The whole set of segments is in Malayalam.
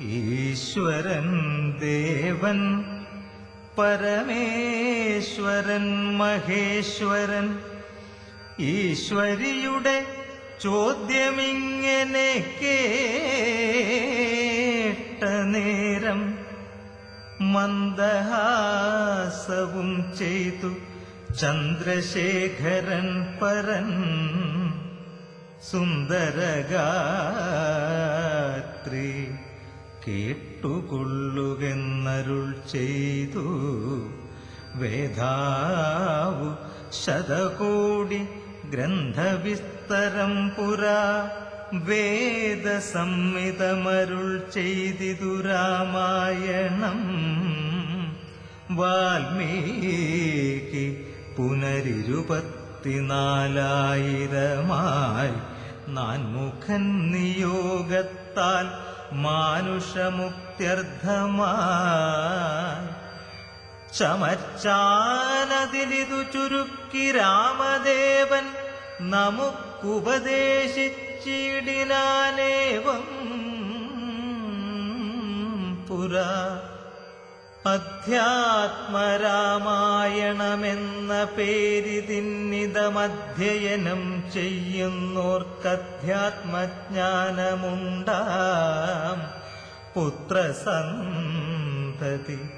ഈശ്വരൻ ദേവൻ പരമേശ്വരൻ മഹേശ്വരൻ. ഈശ്വരിയുടെ ചോദ്യമിങ്ങനെ കേട്ട നേരം മന്ദഹാസവും ചെയ്തു ചന്ദ്രശേഖരൻ പരൻ. സുന്ദരഗാത്രി കേട്ടുകൊള്ളുകെന്നരുൾ ചെയ്തു. വേദാവു ശതകോടി ഗ്രന്ഥവിസ്തരം പുരാ. വേദസംഹിതമരുൾ ചെയ്തിതു രാമായണം. വാൽമീകി പുനരിരുപത്തിനാലായിരമായി നാൻമുഖൻ നിയോഗത്താൽ മാനുഷമുക്ത്യർത്ഥമായി ചമച്ചാനതിലിതു ചുരുക്കി രാമദേവൻ നമുക്കുപദേശിച്ചിടിനാനേവം പുരാ. അധ്യാത്മരാമായണമെന്ന പേരിതിന്നിതമധ്യയനം ചെയ്യുന്നോർക്കധ്യാത്മജ്ഞാനമുണ്ടാം. പുത്രസന്തതി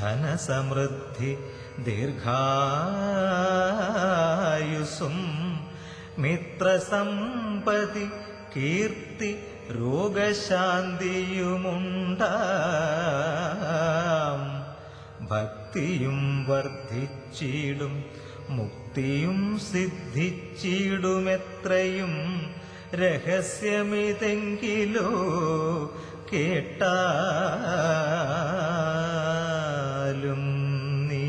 ധനസമൃദ്ധി ദീർഘായുസും മിത്രസമ്പതി കീർത്തി രോഗശാന്തിയുമുണ്ടാം. ഭക്തിയും വർദ്ധിച്ചിടും മുക്തിയും സിദ്ധിച്ചിടുമെത്രയും രഹസ്യമിതെങ്കിലോ കേട്ടാലും നീ.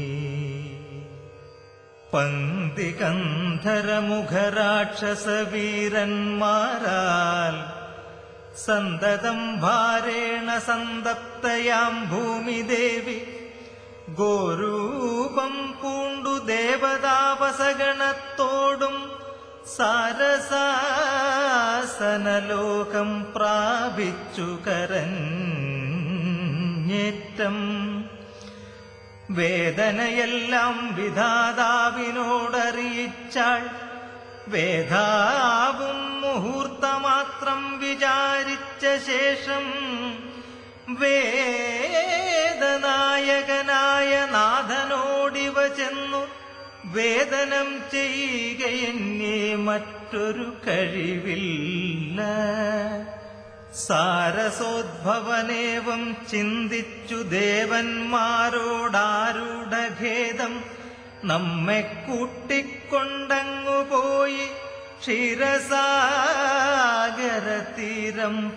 പങ്ക്തികന്ധരമുഖരാക്ഷസവീരന്മാരാൽ സന്തതം ഭാരേണ സന്തപ്തയാം ഭൂമിദേവി ഗോരൂപം പൂണ്ടു ദേവതാപസഗണത്തോടും സാരസാസനലോകം പ്രാപിച്ചു കരഞ്ഞേറ്റം. വേദനയെല്ലാം വിധാതാവിനോടറിയിച്ചാൾ വേദാവും മുഹൂർത്തമാത്രം വിചാരിച്ച ശേഷം വേദനായകനായ നാഥനോടിവ ചെന്നു വേദനം ചെയ്യുകയെന്നെ മറ്റൊരു കഴിവില്ല. സാരസോദ്ഭവനേവം ചിന്തിച്ചു ദേവന്മാരോടാരുടഖേദം നമ്മെ കൂട്ടിക്കൊണ്ടങ്ങു പോയി ക്ഷീരസാഗരതീരം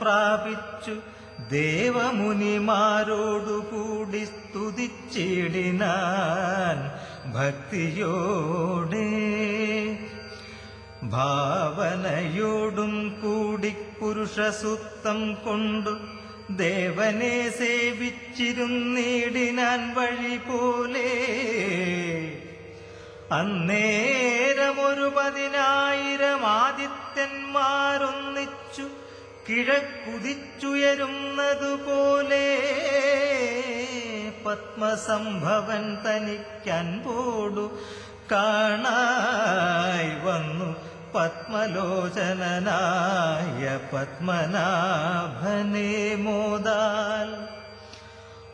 പ്രാപിച്ചു ദേവമുനിമാരോടുകൂടി സ്തുതിച്ചിടിനാൻ ഭക്തിയോടെ. ഭാവനയോടും കൂടി പുരുഷസുത്തം കൊണ്ടു ദേവനെ സേവിച്ചിരുന്നിടിനാൻ വഴി പോലെ അന്നേരമൊരു പതിനായിരം ആദിത്യന്മാരൊന്നിച്ചു കിഴക്കുതിച്ചുയരുന്നതുപോലെ പത്മസംഭവൻ തനിക്കൻപോടു കാണായി വന്നു പത്മലോചനനായ പത്മനാഭനെ മോദാൽ.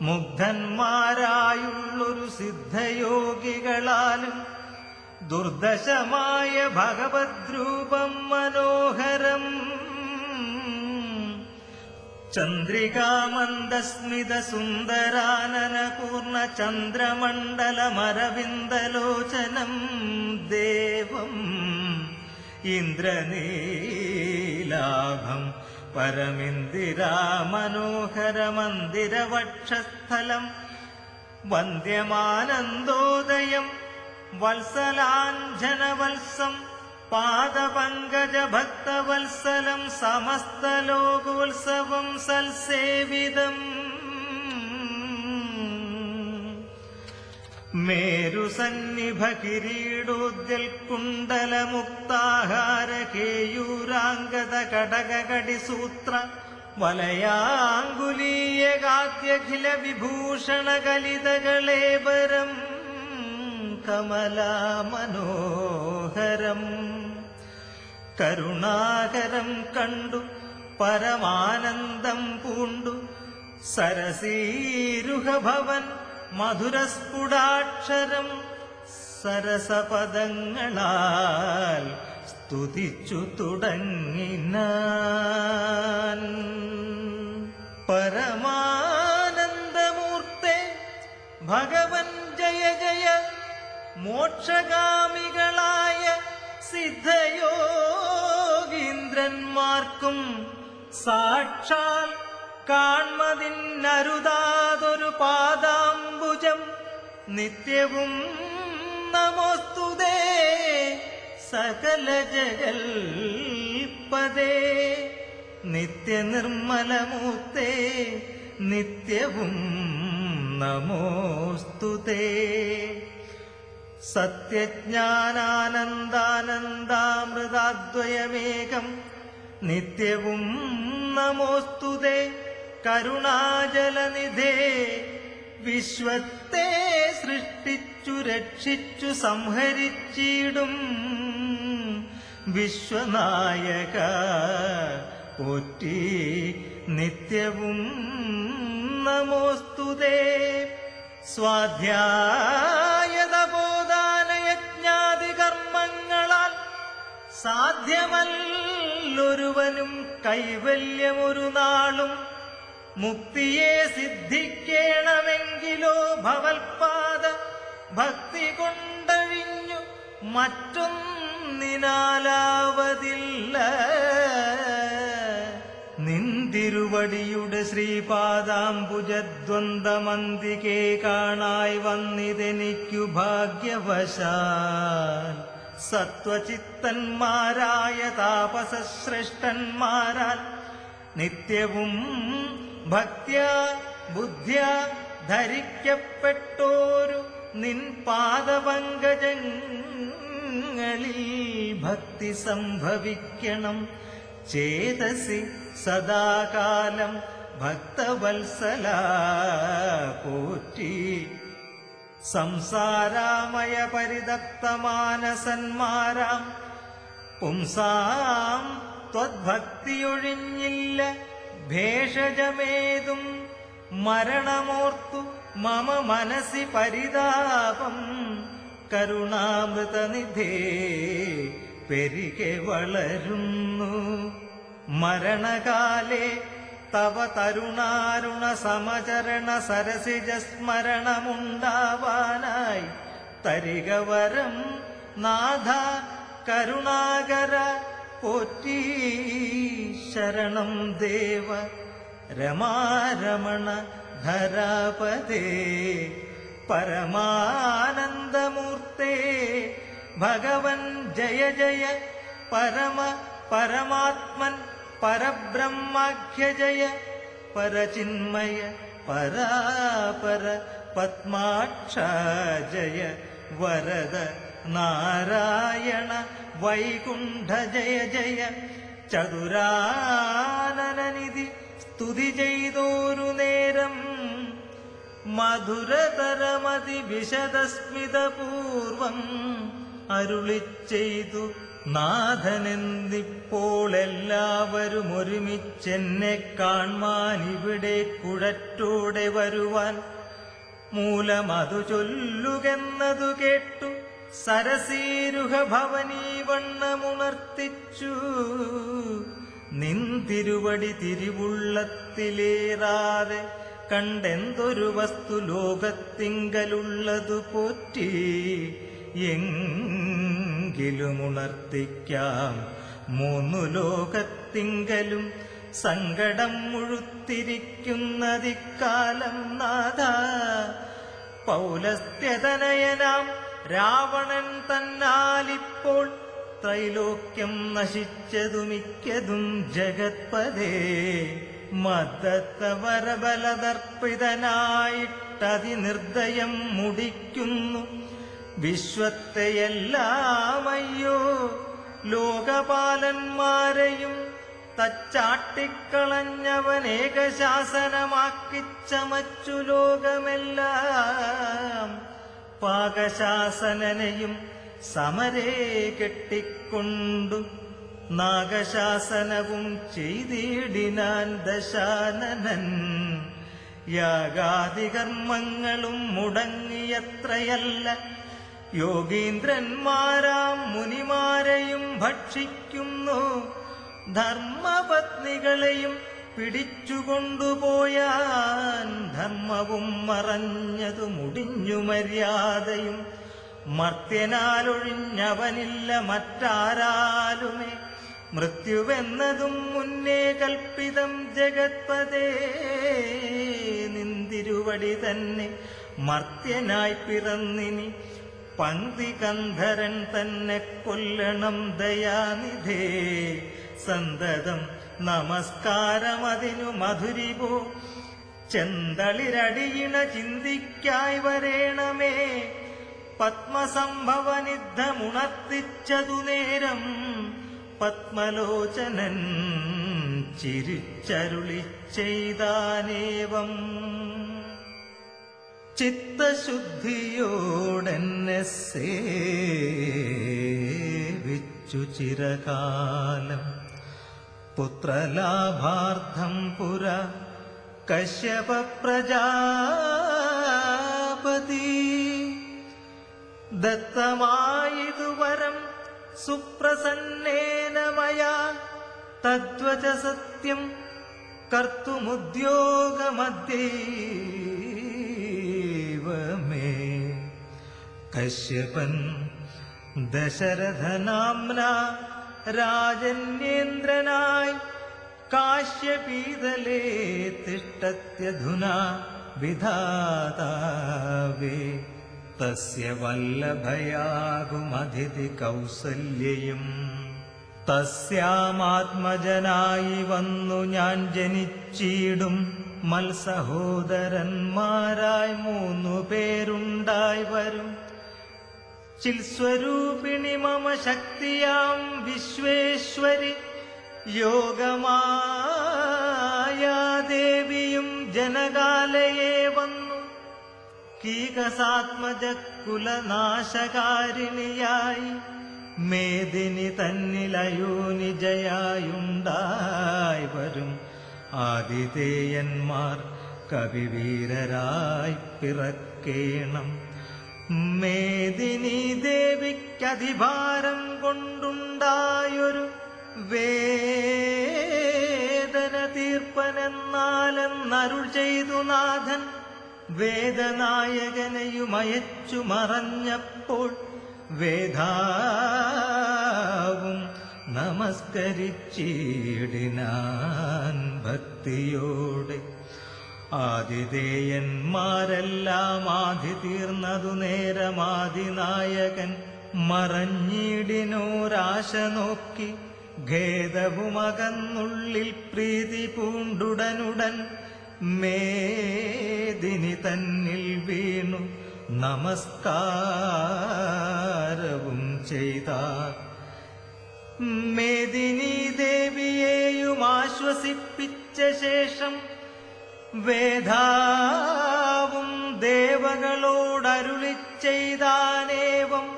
മുഗ്ധന്മാരായുള്ളൊരു സിദ്ധയോഗികളാലും ദുർദശമായ ഭഗവദ്രൂപം മനോഹരം चन्द्रिकामन्दस्मितसुन्दरानपूर्णचन्द्रमण्डलमरविन्दलोचनं देवम् इन्द्रनीलाभम् इन्द्रनीलाभं परमिन्दिरामनोहरमन्दिरवक्षस्थलं वन्द्यमानन्दोदयं वत्सलाञ्झनवत्सम् പാദപങ്കജഭക്തവത്സലം സമസ്തലോകോത്സവം സൽസേവിതം. മേരുസന്നിഭ കിരീടോദ്യൽ കുണ്ടലമുക്താഹാര കേയൂരാംഗത കടകടി സൂത്ര. വലയാങ്കുലീയകാദ്യഖില വിഭൂഷണകലിതകളേവരം കമലാമനോഹരം. കരുണാകരം കണ്ടു പരമാനന്ദം പൂണ്ടു സരസീരുഹഭവൻ മധുരസ്ഫുടാക്ഷരം സരസപദങ്ങളാൽ സ്തുതിച്ചു തുടങ്ങിനാൻ സാക്ഷാൽ കാൺമതിന്നരുതാതൊരു പാദാംബുജം നിത്യവും നമോസ്തുതേ സകല ജഗൽപദേ നിത്യനിർമ്മലമൂർത്തേ നിത്യവും നമോസ്തുതേ. സത്യജ്ഞാനാനന്ദാനന്ദാമൃതാദ്വയമേകം നിത്യവും നമോസ്തുതേ. കരുണാജലനിധേ. വിശ്വത്തെ സൃഷ്ടിച്ചു രക്ഷിച്ചു സംഹരിച്ചിടും. വിശ്വനായക പോറ്റി നിത്യവും നമോസ്തുതേ. സ്വാധ്യായതബോധാനയജ്ഞാതി സാധ്യമല്ലൊരുവനും കൈവല്യമൊരു നാളും മുക്തിയെ സിദ്ധിക്കേണമെങ്കിലോ ഭവൽപാദ ഭക്തി കൊണ്ടഴിഞ്ഞു മറ്റൊന്നിനാലാവതില്ല. നിന്തിരുവടിയുടെ ശ്രീപാദാംബുജദ്വന്ദമന്തികേ കാണായി വന്നിതെനിക്കു ഭാഗ്യവശാൽ. സത്വചിത്തന്മാരായ താപസശ്രേഷ്ഠന്മാരാൽ നിത്യവും ഭക്യ ബുദ്ധ്യ ധരിക്കപ്പെട്ടോരു നിൻ പാദപങ്കജങ്ങളിൽ ഭക്തി സംഭവിക്കണം. ചേതസി സദാകാലം ഭക്തവത്സല പോറ്റി സംസാരാമയ പരിതപ്തമാനസന്മാരാം പുംസാം ത്വദ്ഭക്തിയൊഴിഞ്ഞില്ല ഭേഷജമേതും മരണമോർത്തു മമ മനസി പരിതാപം. കരുണാമൃതനിധേ പെരികെ വളരുന്നു. മരണകാലേ തവ തരുണാരുണ സമചരണ സരസിജ സ്മരണമുണ്ടാവാനായി തരിക വരം നാഥ കരുണാകര പോറ്റി ശരണം ദേവ രമാരമണ ധരാപതേ. പരമാനന്ദമൂർത്തേ ഭഗവൻ ജയ ജയ പരമ പരമാത്മൻ പരബ്രഹ്മാഖ്യ ജയ പരചിന്മയ പരാപര പത്മാക്ഷ ജയ വരദ നാരായണ വൈകുണ്ഠ ജയ. ജയ ചതുരാനനനിധി സ്തുതി ചെയ്തോരു നേരം മധുരതരമതി വിശദസ്മിതപൂർവം അരുളി ചെയ്തു നാഥനെന്തിപ്പോൾ എല്ലാവരും ഒരുമിച്ചെന്നെ കാൺമാൻ ഇവിടെ കുഴറ്റോടെ വരുവാൻ മൂലമതു ചൊല്ലുകെന്നതു കേട്ടു സരസീരുഹ ഭവനീ വണ്ണമുണർത്തിച്ചു. നിന്തിരുവടി തിരുവുള്ളത്തിലേറാതെ കണ്ടെന്തൊരു വസ്തു ലോകത്തിങ്കലുള്ളതു പോറ്റി. എങ്കിലും ഉണർത്തിക്കാം. മൂന്നു ലോകത്തിങ്കലും സങ്കടം മുഴുത്തിരിക്കുന്നതിക്കാലം നാഥ. പൗലസ്ത്യതനയനാം രാവണൻ തന്നാലിപ്പോൾ ത്രൈലോക്യം നശിച്ചതുമിക്കതും ജഗത്പദേ മദ്ദത്തവരബലതർപ്പിതനായിട്ടതിനിർദ്ദയം മുടിക്കുന്നു. വിശ്വത്തെയെല്ലാമയ്യോ ലോകപാലന്മാരെയും തച്ചാട്ടിക്കളഞ്ഞവൻ ഏകശാസനമാക്കി ചമച്ചു ലോകമെല്ലാം. പാകശാസനനെയും സമരേ കെട്ടിക്കൊണ്ടു നാഗശാസനവും ചെയ്തിടിനാൻ ദശാനനൻ. യാഗാദികർമ്മങ്ങളും മുടങ്ങിയത്രയല്ല യോഗീന്ദ്രന്മാരാം മുനിമാരെയും ഭക്ഷിക്കുന്നു. ധർമ്മപത്നികളെയും പിടിച്ചുകൊണ്ടുപോയാൻ ധർമ്മവും മറഞ്ഞതു മുടിഞ്ഞു മര്യാദയും. മർത്യനാലൊഴിഞ്ഞവനില്ല മറ്റാരാലുമേ. മൃത്യുവെന്നതും മുന്നേ കൽപ്പിതം ജഗത്പതേ. നിന്തിരുവടി തന്നെ മർത്യനായി പിറന്നിനി പങ്ക്തി കന്ധരൻ തന്നെ കൊല്ലണം ദയാനിധേ. സന്തതം നമസ്കാരമതിനു മധുരിപോ ചെന്തളിരടിയിണ ചിന്തിക്കായി വരേണമേ. പത്മസംഭവനിദ്ധമുണർത്തിച്ചതു നേരം പത്മലോചനൻ ചിരിച്ചരുളി ചെയ്താനേവം ചിത്തശുദ്ധിയോടെന്നെ സേവിച്ചു ചിരകാലം പുത്രലാഭാർത്ഥം പുര കശ്യപ പ്രജാപതി ദത്തമായിതുവരം സുപ്രസന്നേന മയാ തദ്വച സത്യം കർത്തുമുദ്യോഗമദ്യൈവമേ കശ്യപൻ ദശരഥനാംന രാജന്യേന്ദ്രനായി കാശ്യപീതലേ തിഷ്ടത്യധുനാ വിധാതാവേ. തസ്യ വല്ലഭയാകുമതിഥി കൗസല്യയും. തസ്യാമാത്മജനായി വന്നു ഞാൻ ജനിച്ചിടും. മത്സഹോദരന്മാരായി മൂന്നു പേരുണ്ടായി വരും. ചിൽസ്വരൂപിണി മമ ശക്തിയാം വിശ്വേശ്വരി. യോഗമായാദേവിയും ജനകാലയെ വന്നു. കീകസാത്മജ കുലനാശകാരിണിയായി മേദിനി തന്നിലയോനിജയായുണ്ടായി വരും. ആതിഥേയന്മാർ കവിവീരരായി പിറക്കേണം. മേദിനി ദേവിക്കധിഭാരം കൊണ്ടുണ്ടായൊരു വേദന തീർപ്പനെന്നാലെന്നരുൾ ചെയ്തു നാഥൻ. വേദനായകനെയുമയച്ചു മറഞ്ഞപ്പോൾ വേദാവും നമസ്കരിച്ചിടിനാൻ ഭക്തിയോടെ. ആതിഥേയന്മാരെല്ലാം ആദി തീർന്നതു നേരമാതിനായകൻ മറഞ്ഞിടിനോരാശ നോക്കി ഖേദവുമകന്നുള്ളിൽ പ്രീതി പൂണ്ടുടനുടൻ മേദിനി തന്നിൽ വീണു നമസ്കാരവും ചെയ്താർ മേദിനി ദേവിയെയും ആശ്വസിപ്പിച്ച ശേഷം വേദാവും ദേവകളോടരുളി ചെയ്താനേവം.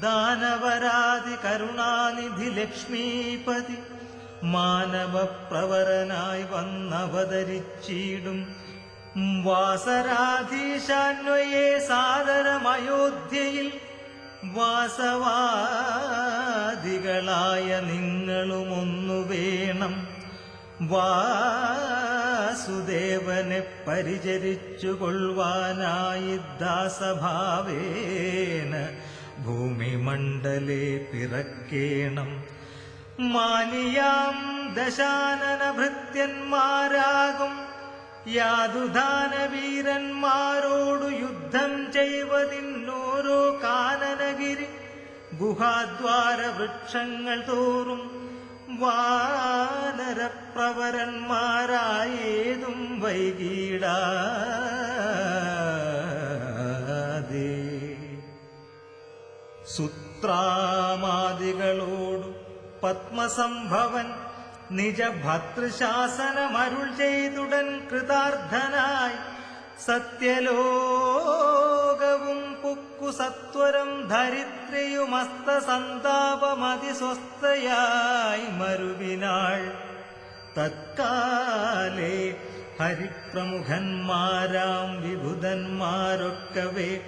ദാനവരാതി കരുണാനിധി ലക്ഷ്മീപതി മാനവപ്രവരനായി വന്നവതരിച്ചിടും. വാസരാധീശാന്വയെ സാദരമയോധ്യയിൽ വാസവാദികളായ നിങ്ങളുമൊന്നു വേണം വാസുദേവനെ പരിചരിച്ചു കൊള്ളുവാനായി ദാസഭാവേന ഭൂമിമണ്ഡലേ പിറക്കേണം. മാനിയാം ദശാനന ഭൃത്യന്മാരാകും യാതുദാനവീരന്മാരോടു യുദ്ധം ചെയ്വതിന്നോരോ കാനനഗിരി. ഗുഹാദ്വാര വൃക്ഷങ്ങൾ തോറും വാനരപ്രവരന്മാരായേതും വൈകീടാതെ. സുത്രാമാദികളോടു പത്മസംഭവൻ നിജ ഭർത്തൃശാസനമരുൾ ചെയ്തുടൻ കൃതാർത്ഥനായി പുക്കു സത്വരം ധരിത്രിയുമസ്ത സന്താപമതിസ്വസ്ഥയായി മരുവിനാൾ. തത്കാലേ ഹരിപ്രമുഖന്മാരാം വിഭുതന്മാരൊക്കവേ.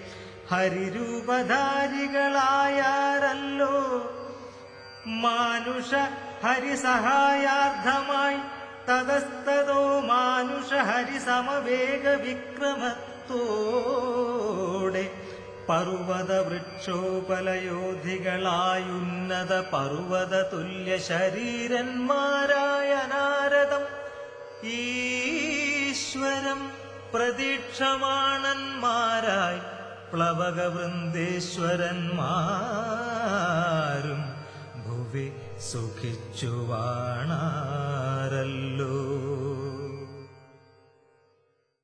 ഹരിരൂപധാരികളായാരല്ലോ? മാനുഷ ഹരിസഹായാർത്ഥമായി തതസ്തോ മാനുഷ ഹരിസമവേഗ വിക്രമത്തോടെ പർവത വൃക്ഷോപലയോധികളായുന്നത പർവത തുല്യ ശരീരന്മാരായ നാരദം ഈശ്വരം പ്രതീക്ഷമാണന്മാരായി പ്ലവകവൃന്ദേശ്വരന്മാരും ഭുവി സുഖിച്ചുവാണ